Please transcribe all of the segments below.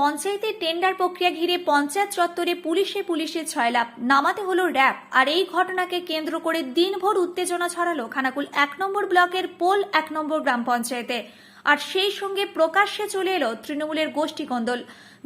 পঞ্চায়েতের টেন্ডার প্রক্রিয়া ঘিরে পঞ্চায়েত চত্বরে পুলিশে পুলিশে ছয়লাভ নামাতে হলো র্যাব। আর এই ঘটনাকে কেন্দ্র করে দিনভর উত্তেজনা ছড়ালো খানাকুল এক নম্বর ব্লকের পোল এক নম্বর গ্রাম পঞ্চায়েতে। আর সেই সঙ্গে প্রকাশ্যে চলে এলো তৃণমূলের গোষ্ঠী কন্দল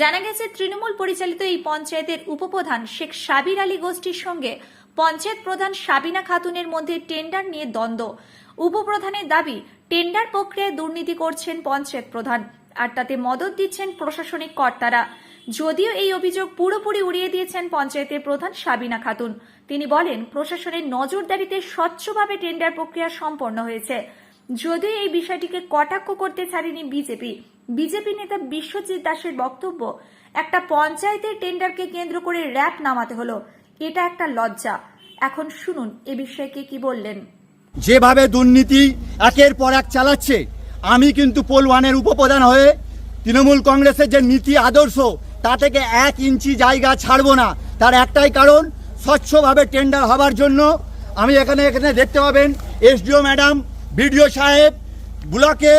জানা গেছে, তৃণমূল পরিচালিত এই পঞ্চায়েতের উপপ্রধান শেখ সাবির আলী গোষ্ঠীর সঙ্গে পঞ্চায়েত প্রধান সাবিনা খাতুনের মধ্যে টেন্ডার নিয়ে দ্বন্দ্ব। উপপ্রধানের দাবি, টেন্ডার প্রক্রিয়ায় দুর্নীতি করছেন পঞ্চায়েত প্রধান। আর তাতে মদত দিচ্ছেন প্রশাসনিক কর্তারা। যদিও এই অভিযোগ পুরোপুরি উড়িয়ে দিয়েছেন পঞ্চায়েতের প্রধান সাবিনা খাতুন। তিনি বলেন, প্রশাসনের নজরদারিতে স্বচ্ছভাবে টেন্ডার প্রক্রিয়া সম্পন্ন হয়েছে। যদিও এই বিষয়টিকে কটাক্ষ করতে ছাড়েনি বিজেপি। বিজেপি নেতা বিশ্বজিৎ দাসের বক্তব্য, একটা পঞ্চায়েতের টেন্ডারকে কেন্দ্র করে র্যাপ নামাতে হলো। এটা একটা লজ্জা। এখন শুনুন, এ বিষয়ে কে কি বললেন? যেভাবে দুর্নীতি একের পর এক চালাচ্ছে আমি কিন্তু পোল ওয়ানের উপপ্রধান হয়ে তৃণমূল কংগ্রেসের যে নীতি আদর্শ, তা থেকে এক ইঞ্চি জায়গা ছাড়ব না। তার একটাই কারণ, স্বচ্ছভাবে টেন্ডার হবার জন্য। আমি এখানে এখানে দেখতে পাবেন এসডিও ম্যাডাম, বিডিও সাহেব, ব্লকে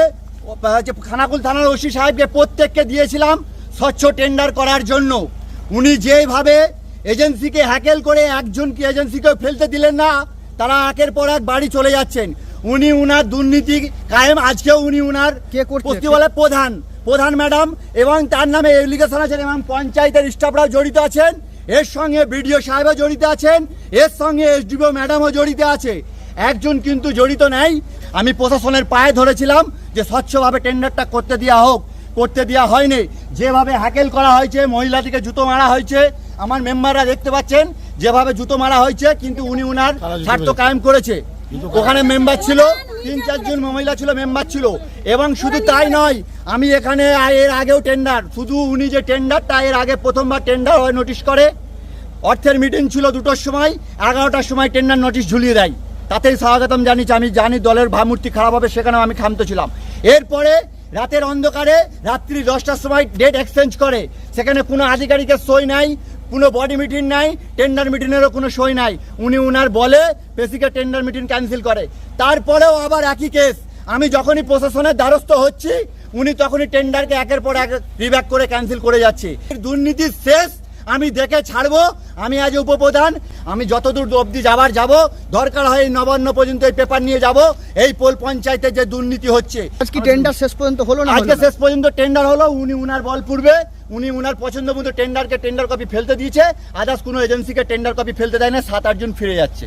খানাকুল থানার ওসি সাহেবকে প্রত্যেককে দিয়েছিলাম স্বচ্ছ টেন্ডার করার জন্য। উনি যেভাবে এজেন্সিকে হ্যাকেল করে একজনকে এজেন্সিকেও ফেলতে দিলেন না, তারা একের পর এক বাড়ি চলে যাচ্ছেন। উনি উনার দুর্নীতি কায়েম আজকেও উনি উনার কে? বলে প্রধান প্রধান ম্যাডাম এবং তার নামে এপ্লিকেশন আছেন এবং পঞ্চায়েতের স্টাফরাও জড়িত আছেন এর সঙ্গে বিডিও সাহেবও জড়িত আছেন এর সঙ্গে এসডিও ম্যাডামও জড়িত আছে। একজন কিন্তু জড়িত নাই। আমি প্রশাসনের পায়ে ধরেছিলাম যে স্বচ্ছভাবে টেন্ডারটা করতে দেওয়া হোক করতে দেওয়া হয়নি। যেভাবে হ্যাকেল করা হয়েছে মহিলাটিকে জুতো মারা হয়েছে আমার মেম্বাররা দেখতে পাচ্ছেন যেভাবে জুতো মারা হয়েছে কিন্তু উনি উনার স্বার্থ কায়েম করেছে। ওখানে মেম্বার ছিল, তিন চারজন মহিলা ছিল, মেম্বার ছিল। এবং শুধু তাই নয়, আমি এখানে এর আগেও টেন্ডার শুধু উনি যে টেন্ডারটা এর আগে প্রথমবার টেন্ডার হয় নোটিশ করে। অর্থের মিটিং ছিল দুটোর সময়, এগারোটার সময় টেন্ডার নোটিশ ঝুলিয়ে দেয়। তাতেই স্বাগতম জানিয়েছি, আমি জানি দলের ভাবমূর্তি খারাপ হবে, সেখানেও আমি ক্ষান্ত ছিলাম। এরপরে রাতের অন্ধকারে, রাত্রি দশটার সময় ডেট এক্সচেঞ্জ করে। সেখানে কোনো আধিকারিকের সই নাই কোনো বডি মিটিং নাই টেন্ডার মিটিংয়েরও কোনো সই নাই। উনি উনার বলে বেসিকে টেন্ডার মিটিং ক্যান্সেল করে। তারপরেও আবার একই কেস আমি যখনই প্রশাসনের দ্বারস্থ হচ্ছি উনি তখনই টেন্ডারকে একের পর এক রিব্যাক করে ক্যান্সেল করে যাচ্ছে। দুর্নীতির শেষ আমি দেখে ছাড়বো আমি আজ উপপ্রধান আমি যতদূর অবধি যাবার যাব দরকার হয় এই নবান্ন পর্যন্ত এই পেপার নিয়ে যাব এই পোল পঞ্চায়েতে যে দুর্নীতি হচ্ছে। আজ কি টেন্ডার শেষ পর্যন্ত হলো না আজকে শেষ পর্যন্ত টেন্ডার হলো উনি উনার বল পূর্বে উনি উনার পছন্দ মতো টেন্ডারকে টেন্ডার কপি ফেলতে দিয়েছে আদার্স কোনো এজেন্সিকে টেন্ডার কপি ফেলতে দেয় না, সাত আটজন ফিরে যাচ্ছে।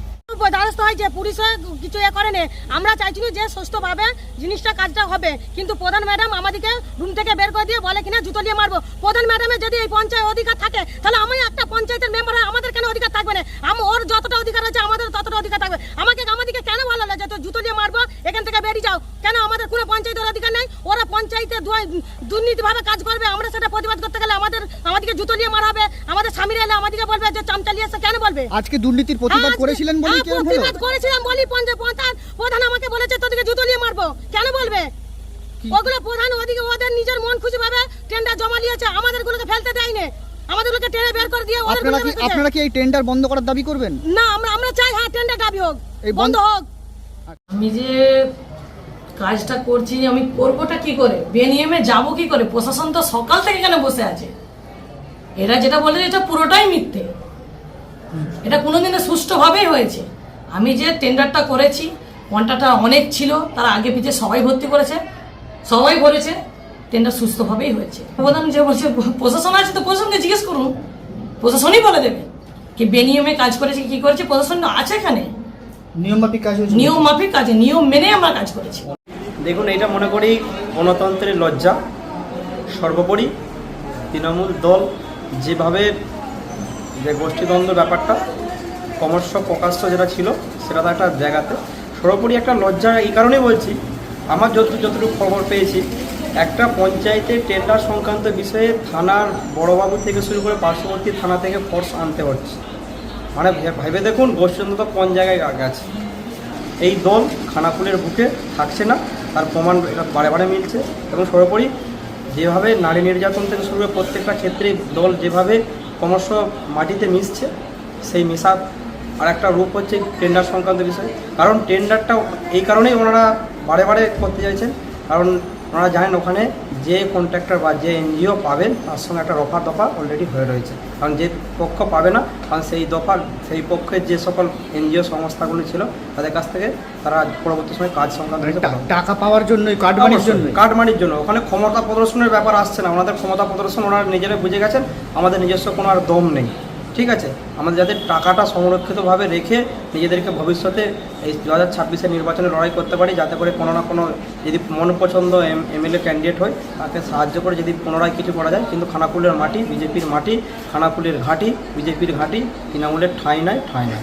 দ্বারস্থ হয়েছে পুলিশ কিছু এ করেনি আমরা চাইছিলাম যে সুস্থভাবে জিনিসটা কাজটা হবে। কিন্তু প্রধান ম্যাডাম আমাদেরকে রুম থেকে বের করে দিয়ে বলে কিনা জুতো দিয়ে মারবো। প্রধান ম্যাডামের যদি এই পঞ্চায়েত অধিকার থাকে তাহলে আমি একটা পঞ্চায়েতের মেম্বার আমাদের কেন অধিকার থাকবে না? আম ওর যতটা অধিকার আছে আমাদের ততটা অধিকার থাকবে। আমাকে আমাদেরকে কেন ভালো লাগে যে তো জুতো দিয়ে মারবো এখান থেকে বেরিয়ে যাও? কেন আমাদের কোনো পঞ্চায়েতের অধিকার নেই? ওরা পঞ্চায়েতে দুর্নীতিভাবে কাজ করবে। আমরা সেটা প্রতিবাদ করতে গেলে আমাদের আমাদেরকে জুতো দিয়ে মারা হবে। আমাদের স্বামীরা এলে আমাদেরকে বলবে যে চামচালিয়ে এসে কেন বলবে? আজকে দুর্নীতির প্রতিবাদ হ্যাঁ, করেছিলেন বলে প্রতিবাদ করেছিলাম বলি পঞ্চায়েত প্রধান প্রধান আমাকে বলেছে তোদেরকে জুতো নিয়ে মারবো। কেন বলবে? ওগুলো প্রধান ওদিকে ওদের নিজের মন খুশি ভাবে টেন্ডার জমা নিয়েছে আমাদের গুলোকে ফেলতে দেয়নি। আমাদের গুলোকে টেনে বের করে দিয়ে ওদের আপনারা কি আপনারা কি এই টেন্ডার বন্ধ করার দাবি করবেন? না আমরা আমরা চাই হ্যাঁ টেন্ডার দাবি হোক এই বন্ধ বন্ধ- হোক। আমি যে কাজটা করছি আমি করবোটা কি করে? বেনিয়মে যাব কি করে? প্রশাসন তো সকাল থেকে এখানে বসে আছে। এরা যেটা বলে এটা পুরোটাই মিথ্যে। এটা কোনোদিনও সুষ্ঠুভাবেই হয়েছে। আমি যে টেন্ডারটা করেছি কন্ট্রাক্টর অনেক ছিল তারা আগে পিছিয়ে সবাই ভর্তি করেছে সবাই ভরেছে টেন্ডার সুস্থভাবেই হয়েছে। প্রধান যে বলছে প্রশাসন আছে তো প্রশাসনকে জিজ্ঞেস করুন। প্রশাসনই বলে দেবে কি বেনিয়মে কাজ করেছে কি করেছে প্রশাসন আছে এখানে। নিয়মমাফিক কাজ হয়েছে। নিয়ম মাফিক কাজে নিয়ম মেনে আমরা কাজ করেছি। দেখুন এটা মনে করি গণতন্ত্রের লজ্জা। সর্বোপরি তৃণমূল দল যেভাবে যে গোষ্ঠীদ্বন্দ্ব ব্যাপারটা ক্রমশ প্রকাশ্য যেটা ছিল, সেটা তো একটা জায়গাতে। সর্বোপরি একটা লজ্জা এই কারণেই বলছি, আমার যত যতটুকু খবর পেয়েছি, একটা পঞ্চায়েতে টেন্ডার সংক্রান্ত বিষয়ে থানার বড়বাবু থেকে শুরু করে পার্শ্ববর্তী থানা থেকে ফোর্স আনতে হচ্ছে। মানে ভেবে দেখুন, গোষ্ঠীদ্বন্দ্ব তো কোন জায়গায় গেছে। এই দল খানাকুলের বুকে থাকছে না, তার প্রমাণ এটা বারে বারে মিলছে। এবং সর্বোপরি যেভাবে নারী নির্যাতন থেকে শুরু করে প্রত্যেকটা ক্ষেত্রে দল যেভাবে ক্রমশ মাটিতে মিশছে, সেই মেশার আর একটা রূপ হচ্ছে টেন্ডার সংক্রান্ত বিষয়। কারণ টেন্ডারটা এই কারণেই ওনারা বারে বারে করতে চাইছেন। কারণ ওনারা জানেন ওখানে যে কন্ট্রাক্টর বা যে এনজিও পাবেন তার সঙ্গে একটা রফা দফা অলরেডি হয়ে রয়েছে। কারণ যে পক্ষ পাবে না কারণ সেই দফা সেই পক্ষের যে সকল এনজিও সংস্থাগুলি ছিল তাদের কাছ থেকে তারা পরবর্তী সময় কাজ সংক্রান্ত টাকা পাওয়ার জন্যই কার্ড বানির জন্য কাটমানির জন্য। ওখানে ক্ষমতা প্রদর্শনের ব্যাপার আসছে না। ওনাদের ক্ষমতা প্রদর্শন ওনারা নিজেরা বুঝে গেছেন। আমাদের নিজস্ব কোনো আর দম নেই। ঠিক আছে? আমাদের যাতে টাকাটা সংরক্ষিতভাবে রেখে নিজেদেরকে ভবিষ্যতে এই দু হাজার ছাব্বিশের নির্বাচনে লড়াই করতে পারি, যাতে করে কোনো না কোনো যদি মন পছন্দ এম, এমএলএ ক্যান্ডিডেট হয়, তাকে সাহায্য করে যদি পুনরায় কিছু করা যায়। কিন্তু খানাকুলের মাটি, বিজেপির মাটি, খানাকুলের ঘাঁটি, বিজেপির ঘাঁটি, তৃণমূলের ঠাঁই নাই ঠাঁই নাই।